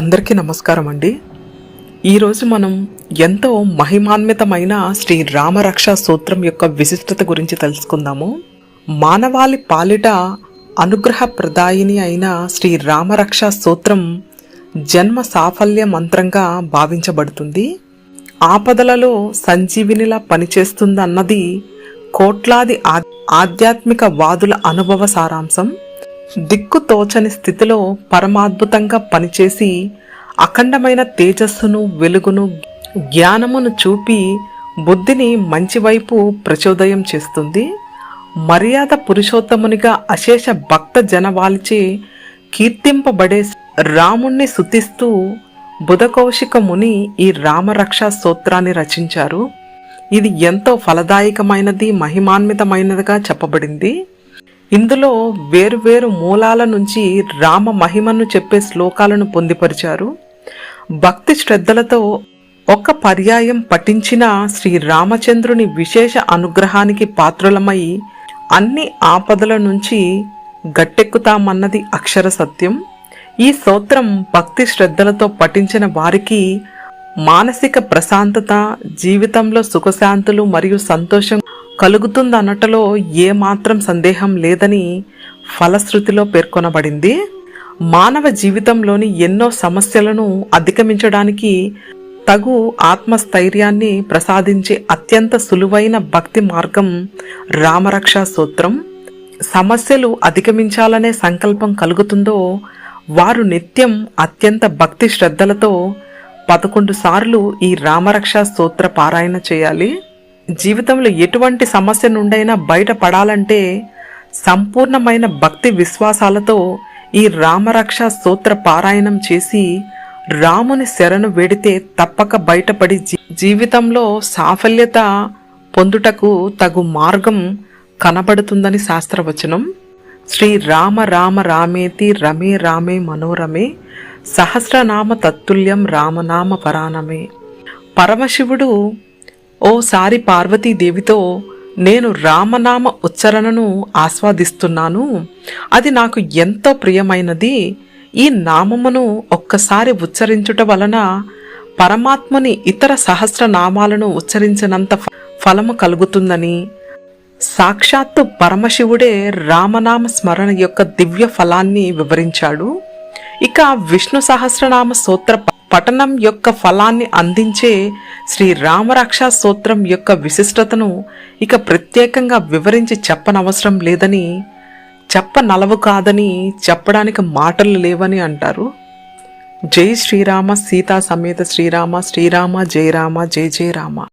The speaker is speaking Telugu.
అందరికీ నమస్కారం అండి. ఈరోజు మనం ఎంతో మహిమాన్వితమైన శ్రీ రామరక్ష సూత్రం యొక్క విశిష్టత గురించి తెలుసుకుందాము. మానవాళి పాలిట అనుగ్రహ ప్రదాయిని అయిన శ్రీ రామరక్ష సూత్రం జన్మ సాఫల్య మంత్రంగా భావించబడుతుంది. ఆపదలలో సంజీవినిలా పనిచేస్తుందన్నది కోట్లాది ఆధ్యాత్మిక వాదుల అనుభవ సారాంశం. దిక్కు తోచని స్థితిలో పరమాద్భుతంగా పనిచేసి అఖండమైన తేజస్సును వెలుగును జ్ఞానమును చూపి బుద్ధిని మంచివైపు ప్రచోదయం చేస్తుంది. మర్యాద పురుషోత్తమునిగా అశేష భక్త జనవాలిచే కీర్తింపబడే రాముణ్ణి శుతిస్తూ బుధకౌశిక ముని ఈ రామరక్ష స్తోత్రాన్ని రచించారు. ఇది ఎంతో ఫలదాయకమైనది మహిమాన్వితమైనదిగా చెప్పబడింది. ఇందులో వేరువేరు మూలాల నుంచి రామ మహిమను చెప్పే శ్లోకాలను పొందిపరిచారు. భక్తి శ్రద్ధలతో ఒక్క పర్యాయం పఠించిన శ్రీ రామచంద్రుని విశేష అనుగ్రహానికి పాత్రులమై అన్ని ఆపదల నుంచి గట్టెక్కుతామన్నది అక్షర సత్యం. ఈ స్తోత్రం భక్తి శ్రద్ధలతో పఠించిన వారికి మానసిక ప్రశాంతత జీవితంలో సుఖశాంతులు మరియు సంతోషం కలుగుతుందన్నటలో ఏమాత్రం సందేహం లేదని ఫలశ్రుతిలో పేర్కొనబడింది. మానవ జీవితంలోని ఎన్నో సమస్యలను అధిగమించడానికి తగు ఆత్మస్థైర్యాన్ని ప్రసాదించే అత్యంత సులువైన భక్తి మార్గం రామరక్ష సూత్రం. సమస్యలు అధిగమించాలనే సంకల్పం కలుగుతుందో వారు నిత్యం అత్యంత భక్తి శ్రద్ధలతో పదకొండు సార్లు ఈ రామరక్ష సూత్ర పారాయణ చేయాలి. జీవితంలో ఎటువంటి సమస్య నుండైనా బయటపడాలంటే సంపూర్ణమైన భక్తి విశ్వాసాలతో ఈ రామరక్ష సూత్ర పారాయణం చేసి రాముని శరణు వేడితే తప్పక బయటపడి జీ- జీవితంలో సాఫల్యత పొందుటకు తగు మార్గం కనబడుతుందని శాస్త్రవచనం. శ్రీ రామ రామ రామేతి రమే రామే మనోరమే సహస్రనామ తత్తుల్యం రామనామ పరానమే. పరమశివుడు ఓసారి పార్వతీదేవితో నేను రామనామ ఉచ్చరణను ఆస్వాదిస్తున్నాను. అది నాకు ఎంతో ప్రియమైనది. ఈ నామమును ఒక్కసారి ఉచ్చరించుట వలన పరమాత్మని ఇతర సహస్రనామాలను ఉచ్చరించినంత ఫలము కలుగుతుందని. సాక్షాత్తు పరమశివుడే రామనామ స్మరణ యొక్క దివ్య ఫలాన్ని వివరించాడు. ఇక విష్ణు సహస్రనామ సూత్ర పఠనం యొక్క ఫలాన్ని అందించే శ్రీ రామరక్ష సూత్రం యొక్క విశిష్టతను ఇక ప్రత్యేకంగా వివరించి చెప్పనవసరం లేదని చెప్పనలవు కాదని చెప్పడానికి మాటలు లేవని అంటారు. జై శ్రీరామ సీతా సమేత శ్రీరామ శ్రీరామ జయ రామ జయ జయ రామ.